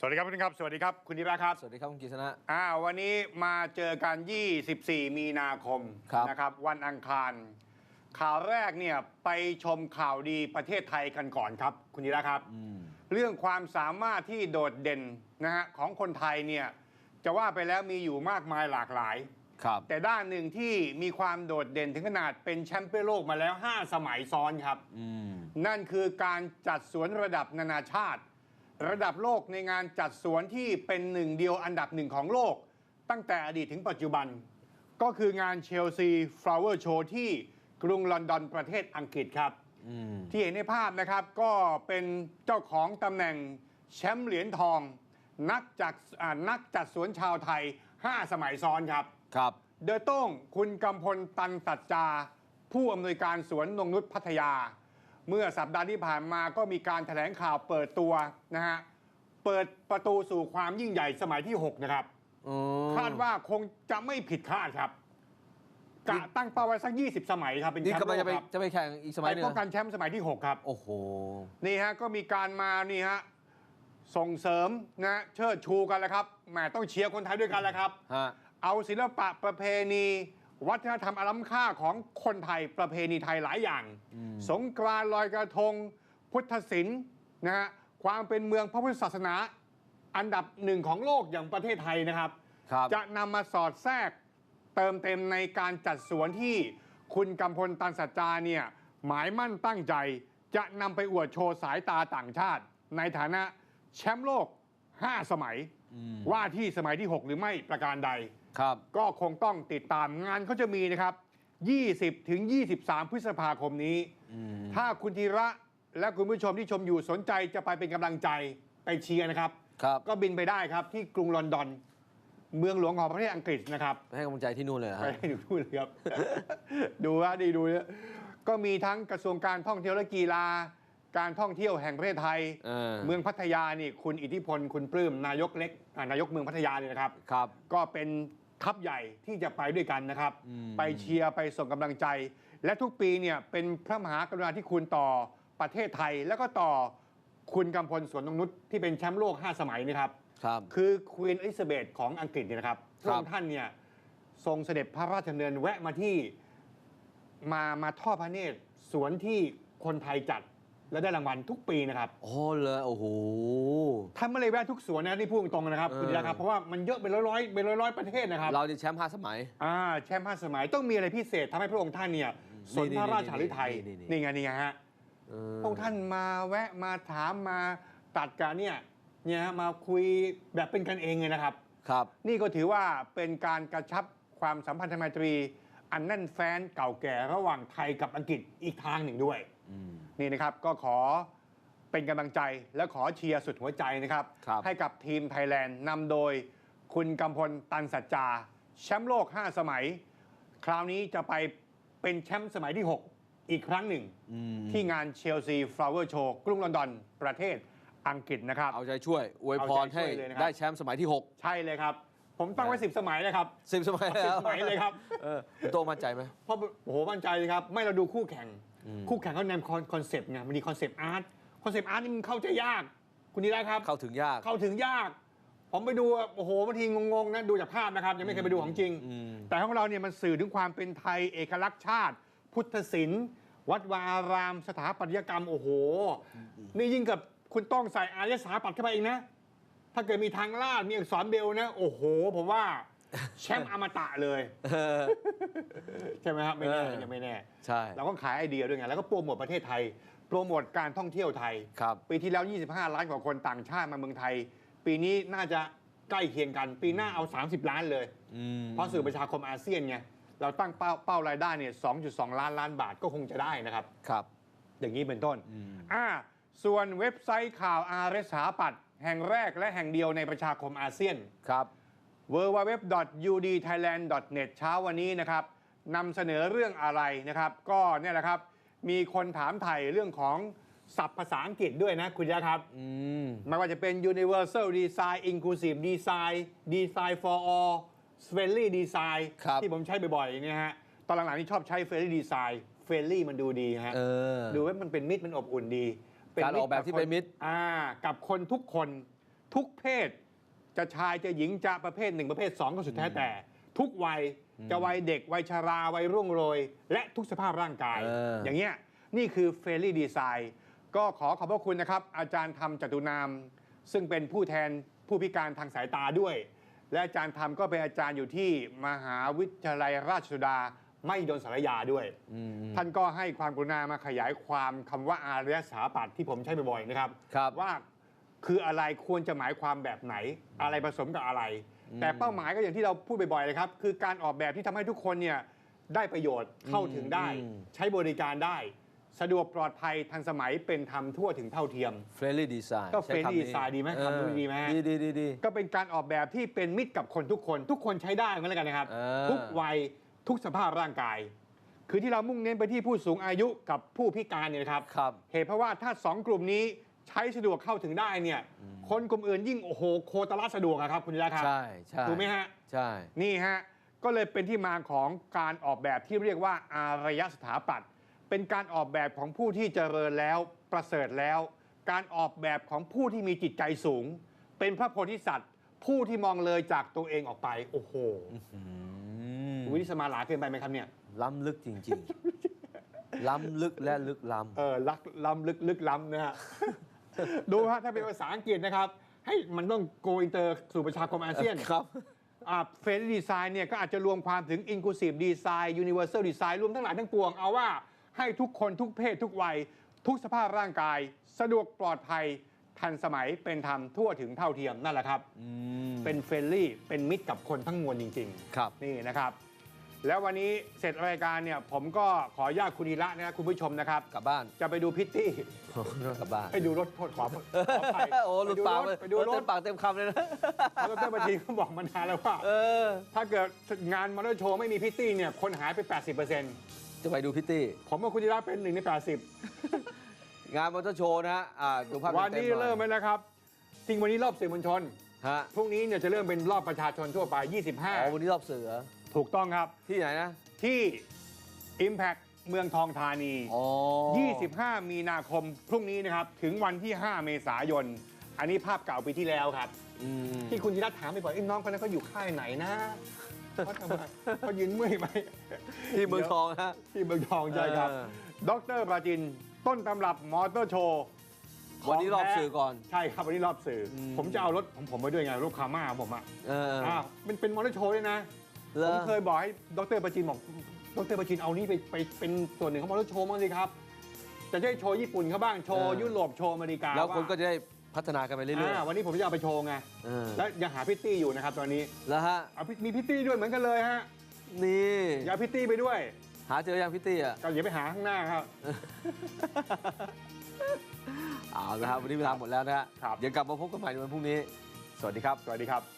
สวัสดีครับคุณครับ สวัสดีครับ คุณธีระครับ สวัสดีครับคุณกิษณะอ่าวันนี้มาเจอกัน 24 มีนาคมครับนะครับ วันอังคาร ข่าวแรกเนี่ยไปชมข่าวดีประเทศไทยกันก่อนครับ คุณธีระครับอืมเรื่องความสามารถที่โดดเด่นนะฮะของคนไทยเนี่ยจะว่าไปแล้วมีอยู่มากมายหลากหลาย ครับ แต่ด้านหนึ่งที่มีความโดดเด่นถึงขนาดเป็นแชมป์เปี้ยนโลกมาแล้ว 5 สมัยซ้อนครับอืมนั่นคือการจัดสวนระดับนานาชาติ ระดับโลกในงานจัดสวนที่เป็นหนึ่งเดียวอันดับหนึ่งของโลก ตั้งแต่อดีตถึงปัจจุบัน ก็คืองานเชลซีฟลาวเวอร์โชว์ที่กรุงลอนดอนประเทศอังกฤษครับอืมที่เห็นในภาพนะครับก็เป็นเจ้าของตำแหน่งแชมป์เหรียญทอง นักจัดอ่านักจัดสวนชาวไทย 5 สมัยซ้อนครับครับ โดยโต้งคุณกำพลตันสัจจา ผู้อำนวยการสวนนงนุษย์พัทยา เมื่อสัปดาห์ที่ผ่านมาก็มีการแถลงข่าวเปิดตัวนะฮะเปิดประตูสู่ความยิ่งใหญ่สมัยที่ 6 นะครับอืมคาดว่าคงจะไม่ผิดคาดครับกะตั้งเป้าไว้สัก 20 สมัยครับ เป็นนี่แชมกำป์ลังโลจะกไปครับจะไปแข่งอีกสมัไปยหนึงป้องกันแชมป์สมัยที่ 6 ครับ โอ้โห นี่ฮะก็มีการมานี่ฮะส่งเสริมนะเชิดชูกันแล้วครับแหมต้องเชียร์คนไทยด้วยกันแล้วครับฮะเอาศิลปะประเพณี วัฒนธรรมอันล้ำค่าของคนไทยประเพณีไทยหลายอย่างอืมสงกรานต์ลอยกระทง พุทธศิลป์นะฮะความเป็นเมืองพระพุทธศาสนา อันดับหนึ่งของโลกอย่างประเทศไทยนะครับครับ จะนำมาสอดแทรกเติมเต็มในการจัดสวนที่คุณกำพลตันสัจจาเนี่ยหมายมั่นตั้งใจ จะนำไปอวดโชว์สายตาต่างชาติ ในฐานะแชมป์โลก 5 สมัยอืมว่าที่สมัยที่ 6 หรือไม่ประการใด ครับ ก็คงต้องติดตามงานเขาจะมีนะครับ 20 ถึง 23 พฤษภาคมนี้อืมถ้าคุณธีระและคุณผู้ชมที่ชมอยู่สนใจจะไปเป็นกำลังใจไปเชียร์นะครับ ครับก็บินไปได้ครับที่กรุงลอนดอน เมืองหลวงของประเทศอังกฤษนะครับ ไปให้กำลังใจที่นู่นเลยเหรอไปฮะให้ดูพูดเลยครับ ดูฮะดีดูนะก็มีทั้งกระทรวงการท่องเที่ยวและกีฬา การท่องเที่ยวแห่งประเทศไทย เออ เมืองพัทยานี่คุณอิทธิพล คุณปลื้มนายกเล็กอ่านายกเมืองพัทยาเนี่ยนะครับ ครับ ก็เป็น ทัพใหญ่ที่จะไปด้วยกันนะครับอืมไปเชียร์ไปส่งกำลังใจ และทุกปีเนี่ยเป็นพระมหากรุณาธิคุณต่อประเทศไทย แล้วก็ต่อคุณกำพลสวนนงนุษที่เป็นแชมป์โลก 5 สมัยนะครับครับคือควีนอลิซาเบธของอังกฤษเนี่ยนะครับพครัระบองค์ท่านเนี่ยทรงเสด็จพระราชดำเนินแวะมาที่มามาทอดพระเนตรสวนที่คนไทยจัด และได้รางวัลทุกปีนะครับโอ้เลยโอ้โหท่านไม่เลยแวะทุกสวนนะที่พูดตรงๆนะครับเออ คุณธีระครับเพราะว่ามันเยอะเป็นร้อยๆเป็นร้อยๆประเทศนะครับเราได้แชมป์ห้าสมัย อ่าแชมป์ห้าสมัยต้องมีอะไรพิเศษทำให้พระองค์ท่านเนี่ยสนพระราชาฤทัยนี่นี่นี่นี่ไงนี่ไงฮะ เอพระองค์ท่านมาแวะมาถามมาตัดกันเนี่ยเนี่ยฮะมาคุยแบบเป็นกันเองเลยนะครับ ครับ นี่ก็ถือว่าเป็นการกระชับความสัมพันธไมตรี อันแน่นแฟ้นเก่าแก่ระหว่างไทยกับอังกฤษอีกทางหนึ่งด้วย อืม นี่นะครับก็ขอเป็นกำลังใจและขอเชียร์สุดหัวใจนะครับ ครับให้กับทีมไทยแลนด์นำโดยคุณกำพลตันสัจจา แชมป์โลก 5 สมัย คราวนี้จะไปเป็นแชมป์สมัยที่ 6 อีกครั้งหนึ่ง อืม ที่งานเชลซีฟลาวเวอร์โชว์กรุงลอนดอนประเทศอังกฤษนะครับ เอาใจช่วยอวยพรเอาใจช่ให้วยเลยนะครับ ได้แชมป์สมัยที่ใช่เลยครับ ผมตั้งไว้10สมัยเลยครับ6 10สมัยสิบแล้วสมัยเลยครับเออคุณโตมั่นใจไหม เพราะโอ้โหมั่นใจเลยครับ ไม่เราดูคู่แข่ง อืม คู่แข่งเขาแนมคอนเซปต์ไงมันมีคอนเซปต์อาร์ตคอนเซปต์อาร์ตนี่มันเข้าใจยาก คุณดีได้ครับ เข้าถึงยาก เข้าถึงยาก ผมไปดูอะโอ้โหบางทีงงๆนะดูจากภาพนะครับ ยังไม่เคยไปดูของจริง อืม แต่ของเราเนี่ยมันสื่อถึงความเป็นไทยเอกลักษณ์ชาติ พุทธศิลป์วัดวาอาราม สถาปัตยกรรม โอ้โห นี่ยิ่งกับคุณต้องใส่อารยสถาปัตย์เข้าไปอีกนะ ถ้าเกิดมีทางลาดมีอักษรเบลนะ โอ้โหผมว่าแชมป์อมตะเลยเออใช่ไหมครับ ไม่แน่เออยังไม่แน่ ใช่ เราก็ขายไอเดียด้วยไง แล้วก็โปรโมทประเทศไทย โปรโมทการท่องเที่ยวไทยครับปีที่แล้ว 25 ล้านกว่าคนต่างชาติมาเมืองไทย ปีนี้น่าจะใกล้เคียงกัน ปีหน้าเอา 30 ล้านเลยอืมเพราะสื่อประชาคมอาเซียนไง เราตั้งเป้าเป้ารายได้เนี่ย 2.2 ล้านล้านบาทก็คงจะได้นะครับ ครับ อย่างนี้เป็นต้นอืมอ่า ส่วนเว็บไซต์ข่าวอาร์เรสาปัตย์ แห่งแรกและแห่งเดียวในประชาคมอาเซียนครับ www.udthailand.net เช้าวันนี้นะครับนำเสนอเรื่องอะไรนะครับ ก็เนี่ยแหละครับ มีคนถามไทยเรื่องของศัพท์ภาษาอังกฤษด้วยนะคุณยะครับอืมไม่ว่าจะเป็น universal design inclusive design design for all friendly design ครับที่ผมใช้บ่อยๆเนี่ยฮะตอนหลังๆนี่ชอบใช้ friendly design friendly มันดูดีฮะเออดูว่ามันเป็นมิตรมันอบอุ่นดี การออกแบบที่เป็นมิตร อ่า กับคนทุกคนทุกเพศ จะชายจะหญิงจะประเภทหนึ่งประเภทสองก็สุดแท้แต่ ทุกวัยจะวัยเด็กวัยชราวัยรุ่งโรย และทุกสภาพร่างกาย เอออ อย่างเงี้ยนี่คือเฟรนลี่ดีไซน์ก็ขอขอบพระคุณนะครับ อาจารย์ธรรมจตุนาม ซึ่งเป็นผู้แทนผู้พิการทางสายตาด้วย และอาจารย์ธรรมก็เป็นอาจารย์อยู่ที่มหาวิทยาลัยราชสุดา ไม่ดนสารยาด้วยอืมท่านก็ให้ความกรุณามาขยายความคำว่าอารยสถาปัตย์ที่ผมใช้บ่อยๆนะครับ ครับ ว่าคืออะไรควรจะหมายความแบบไหน อะไรผสมกับอะไร แต่เป้าหมายก็อย่างที่เราพูดบ่อยๆเลยครับคือการออกแบบที่ทำให้ทุกคนเนี่ยได้ประโยชน์เข้าถึงได้ อืม ใช้บริการได้ สะดวกปลอดภัยทันสมัยเป็นธรรมทั่วถึงเท่าเทียม เฟรนลี่ดีไซน์ก็ friendly design ดีไหมคำนี้ดีไหมฮะดีดีดีดี ก็เป็นการออกแบบที่เป็นมิตรกับคนทุกคน ทุกคนใช้ได้เหมือนกันนะครับ เออทุกวัย ทุกสภาพร่างกาย คือที่เรามุ่งเน้นไปที่ผู้สูงอายุกับผู้พิการเนี่ยนะครับ ครับ เหตุเพราะว่าถ้าสองกลุ่มนี้ใช้สะดวกเข้าถึงได้เนี่ย คนกลุ่มอื่นยิ่งโอ้โหโคตรละสะดวกอะครับคุณยะครับ ใช่ใช่ถูกไหมฮะ ใช่ นี่ฮะ ก็เลยเป็นที่มาของการออกแบบที่เรียกว่าอารยสถาปัตย์เป็นการออกแบบของผู้ที่เจริญแล้วประเสริฐแล้ว การออกแบบของผู้ที่มีจิตใจสูง เป็นพระโพธิสัตว์ ผู้ที่มองเลยจากตัวเองออกไป โอ้โห อืมวิสมาหลาเกินไปไหมครับเนี่ยล้ำลึกจริง ๆ ล้ำลึกและลึกล้เออลักล้ำลึกลึกล้ำนะฮะ ดูฮะถ้าเป็นภาษาอังกฤษนะครับให้มันต้องโกอินเตอร์สู่ประชาคมอาเซียนครับเฟรนด์ดีไซน์เนี่ยก็อาจจะรวมความถึง Inclusive Design Universal Design รวมทั้งหลายทั้งปวง เอาว่าให้ทุกคนทุกเพศทุกวัย ทุกสภาพร่างกาย สะดวกปลอดภัยทันสมัยเป็นธรรมทั่วถึงเท่าเทียมนั่นแหละครับอืมเป็นเฟรนลี่เป็นมิตรกับคนทั้งมวลจริงครับๆนี่นะครับ แล้ววันนี้เสร็จรายการเนี่ยผมก็ขออนุญาตคุณธีระนะครับคุณผู้ชมนะครับ กลับบ้านจะไปดูพิตตี้กลับบ้านไปดูรถโทษขอขออภัยโอ้หลุดปากเลยไปดูรเต็ถมปากเต็มคำเลยนะรถเตอร์บัญชีเขาบอกมานานแล้วว่าเออถ้าเกิดงานมอเตอร์โชว์ไม่มีพิตตี้เนี่ยคนหายไป 80%จะไปดูพิตตี้ ผมกับคุณธีระเป็นหนึ่งใน 80 งานมอเตอร์โชว์นะฮะอ่าดูภาพวันเต็มนี้ๆหน่อยเริ่มแล้วนะครับจริงวันนี้รอบสื่อมวลชนฮะพรุ่งนี้เนี่ยจะเริ่มเป็นรอบประชาชนทั่วไปอ๋อวันนี้รอบเสือ25 ถูกต้องครับ ที่ไหนนะที่ Impact เมืองทองธานี อ๋อ25 มีนาคมพรุ่งนี้นะครับ ถึงวันที่ 5 เมษายน อันนี้ภาพเก่าปีที่แล้วครับ อืมที่คุณธีระถามไปบ่อยเอ้ยน้องคนนั้นเขาอยู่ค่ายไหนนะเขาทำไมเขายืนเมื่อยไหม ที่เมืองทองฮะ ที่เมืองทองใช่ครับเออ ดรปราจินต้นตำรับมอเตอร์โชว์วันนี้รอบสื่อก่อน ใช่ครับ วันนี้รอบสื่ออม ผมจะเอารถผมผมไปด้วยไงรถคาม่าของผมอะเออ อ่ามันเป็นมอเตอร์โชว์ด้วยนะ เหรผมอเคยบอกให้ดรปราจินบอกดรปราจินเอานี่ไปไปเป็นส่วนหนึ่งของมอเตอร์โชว์มั้างสิครับ จะได้โชว์ญี่ปุ่นเขาบ้างโชว์ยุโรปโชว์อเมริกาแล้วคนก็าจะได้พัฒนากันไปเรื่อยอ่าวันนี้ผมจะเอาไปโชว์ไงๆเออแล้วยังหาพิตตี้อยู่นะครับตอนนี้แล้วฮะเอาพิมีพิตตี้ด้วยเหมือนกันเลยฮะนี่อย่าเอาพิตตี้ไปด้วย หาเจอยังพิตตี้อะก็อย่าไปหาข้างหน้าครับ เอาละครับวันนี้เวลาหมดแล้วนะฮะครับ เดี๋ยวกลับมาพบกันใหม่ในวันพรุ่งนี้ สวัสดีครับ สวัสดีครับ